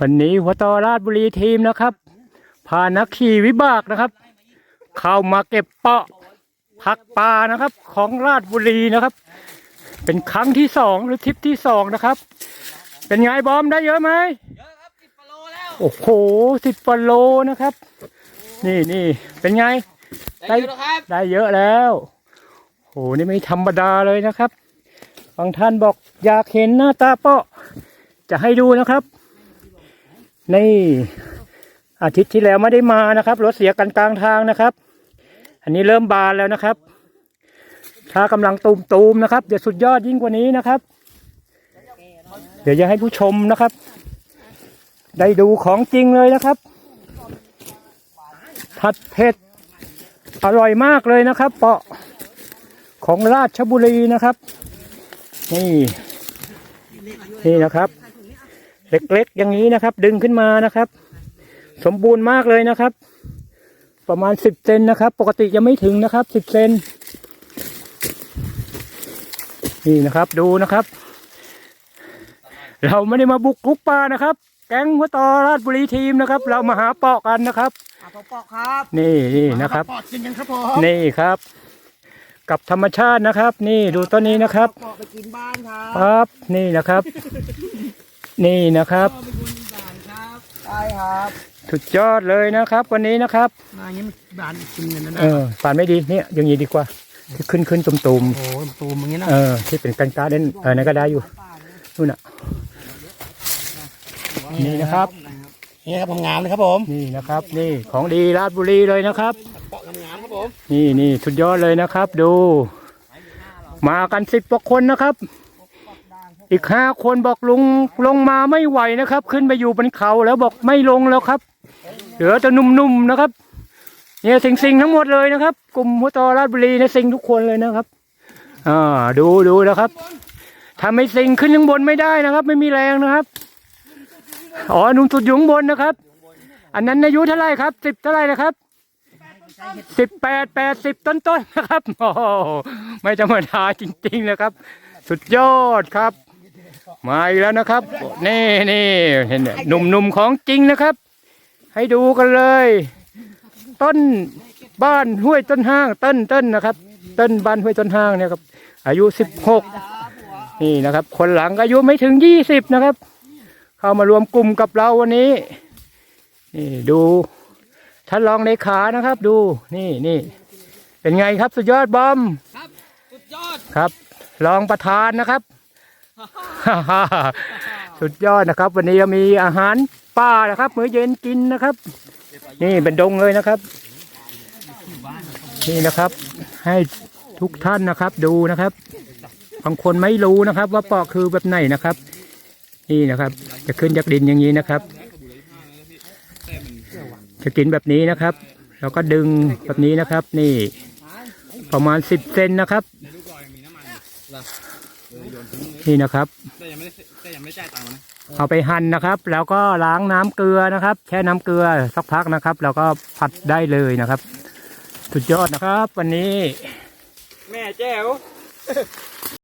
วันนี้หัวตอราชบุรีทีมนะครับ พานักขี่วิบากนะครับ เข้ามาเก็บเปาะพักปลานะครับ ของราชบุรีนะครับ เป็นครั้งที่สองหรือทริปที่สองนะครับ เป็นไงบอมได้เยอะไหมเยอะครับสิบกิโลแล้วโอ้โหสิบปโลนะครับ นี่นี่เป็นไง ได้เยอะแล้วครับได้เยอะแล้วโหนี่ไม่ธรรมดาเลยนะครับบางท่านบอกอยากเห็นหน้าตาเปาะจะให้ดูนะครับ นี่อาทิตย์ที่แล้วไม่ได้มานะครับรถเสียกันกลางทางนะครับ อันนี้เริ่มบานแล้วนะครับถ้ากำลังตูมตูมๆนะครับเดี๋ยวสุดยอดยิ่งกว่านี้นะครับ เดี๋ยวจะให้ผู้ชมนะครับ ได้ดูของจริงเลยนะครับผัดเผ็ดอร่อยมากเลยนะครับ เปาะของราชบุรีนะครับ นี่ นี่นะครับ เล็กๆ อย่างนี้นะครับ ดึงขึ้นมานะครับ สมบูรณ์มากเลยนะครับ ประมาณสิบเซนนะครับ ปกติจะไม่ถึงนะครับสิบเซนนี่นะครับดูนะครับ เราไม่ได้มาบุกรุกป่านะครับ แก๊งหัวตอราชบุรีทีมนะครับ เรามาหาเปาะกันนะครับอาปอกครับนี่นี่นะครับปอกกินกันครับผมนี่ครับ กับธรรมชาตินะครับ นี่ดูต้นนี้นะครับปอกไปกินบ้านครับปั๊บนี่นะครับ นี่นะครับ ปอกไปกินบ้านครับใช่ครับสุดยอดเลยนะครับ วันนี้นะครับมาอย่างนี้มันบ้านกินเงินนะเออป่านไม่ดีเนี่ยอย่างนี้ดีกว่าที่ขึ้นขึ้นตุ่มตุ่มโอ้โหตูมอย่างนี้นะๆเออที่เป็นกันการเด่นเออนั่นก็ได้อยู่นู่นน่ะ นี่นะครับ นี่ครับงามเลยครับผมนี่นะครับ นี่ของดีราชบุรีเลยนะครับปอกงามๆครับผม นี่นี่สุดยอดเลยนะครับ ดู มากันสิบกว่าคนนะครับ อีกห้าคนบอกลุงลงมาไม่ไหวนะครับ ขึ้นไปอยู่บนเขาแล้วบอกไม่ลงแล้วครับ เหลือแต่นุ่มๆนะครับ เนี่ยสิงสิงๆทั้งหมดเลยนะครับ กลุ่มหัวตอราชบุรีเนี่ยสิงทุกคนเลยนะครับอ่าดูดูนะครับถ้าไม่สิงขึ้นข้างบนไม่ได้นะครับ ไม่มีแรงนะครับอ๋อหนุ่มสุดอยู่ข้างบนนะครับ อันนั้นอายุเท่าไรครับสิบเท่าไรนะครับสิบแปดแปดสิบต้นๆนนะครับโอ้ไม่ธรรมดาจริงๆนะครับ สุดยอดครับ มาอีกแล้วนะครับ นี่นี่เห็นไหมหนุ่มๆของจริงนะครับ ให้ดูกันเลย ต้นบ้านห้วยต้นห้างต้นต้นนะครับ ต้นบ้านห้วยต้นห้างเนี่ยครับ อายุสิบหกนี่นะครับ คนหลังอายุไม่ถึงยี่สิบนะครับ เข้ามารวมกลุ่มกับเราวันนี้ นี่ดูท่านรองเลขานะครับ ดูนี่นี่เป็นไงครับสุดยอดบอมครับสุดยอดครับ รองประธานนะครับ สุดยอดนะครับ วันนี้มีอาหารป่านะครับมื้อเย็นกินนะครับ นี่เป็นดงเลยนะครับ นี่นะครับ ให้ทุกท่านนะครับ ดูนะครับบางคนไม่รู้นะครับ ว่าปอกคือแบบไหนนะครับ นี่นะครับ จะขึ้นจากดินอย่างนี้นะครับ จะกินแบบนี้นะครับแล้วก็ดึงแบบนี้นะครับ นี่ ประมาณสิบเซนนะครับ นี่นะครับ แต่ยังไม่ได้แต่ยังไม่ได้จ่ายตังค์นะเอาไปหั่นนะครับ แล้วก็ล้างน้ำเกลือนะครับ แช่น้ำเกลือสักพักนะครับ แล้วก็ผัดได้เลยนะครับ สุดยอดนะครับ วันนี้ แม่แจ้ว